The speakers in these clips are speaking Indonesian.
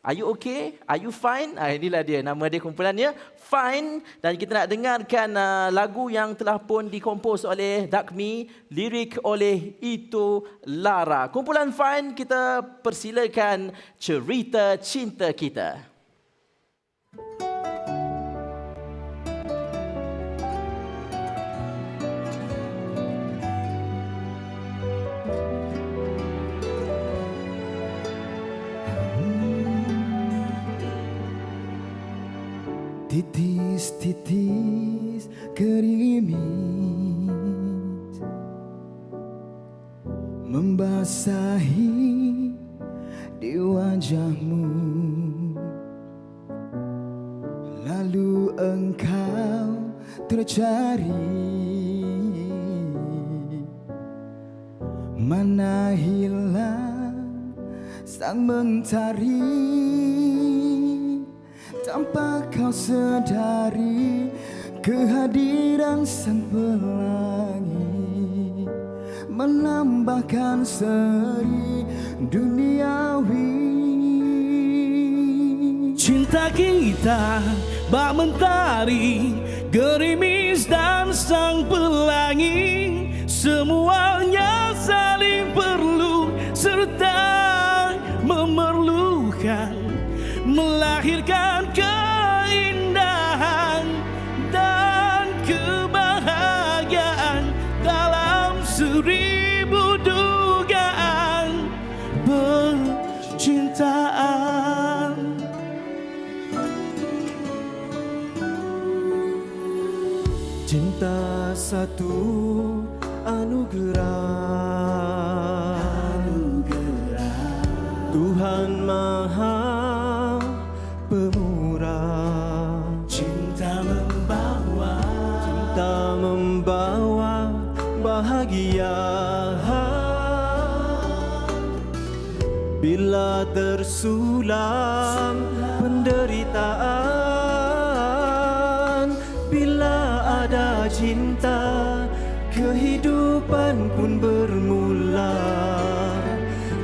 Are you okay? Are you fine? Ah, inilah dia nama dia kumpulannya Fine dan kita nak dengarkan uh, lagu yang telah pun dikompos oleh Dakmi, lirik oleh Ito Lara. Kumpulan Fine kita persilakan cerita cinta kita. Titis-titis gerimis Membasahi di wajahmu. Lalu engkau tercari Mana hilang sang mentari tanpa kau sedari kehadiran sang pelangi menambahkan seri duniawi. Cinta kita bak mentari Gerimis dan sang pelangi Semuanya Melahirkan keindahan Dan kebahagiaan Dalam seribu dugaan. Percintaan. Cinta satu anugerah, Tuhan Maha Bila tersulam penderitaan Bila ada cinta Kehidupan pun bermula.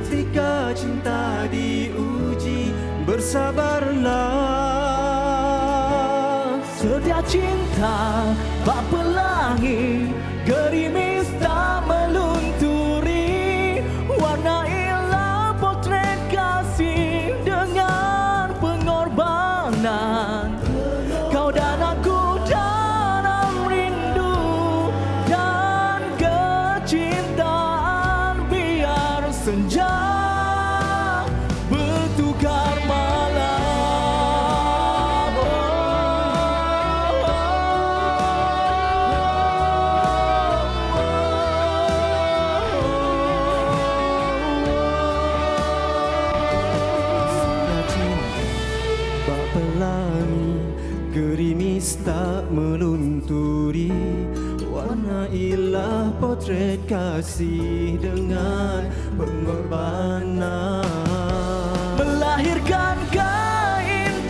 Jika cinta diuji Bersabarlah. Sedia cinta bak pelangi melunturi. Warnailah potret kasih Dengan pengorbanan. Melahirkan keindahan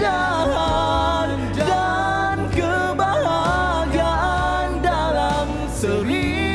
dan kebahagiaan dalam seribu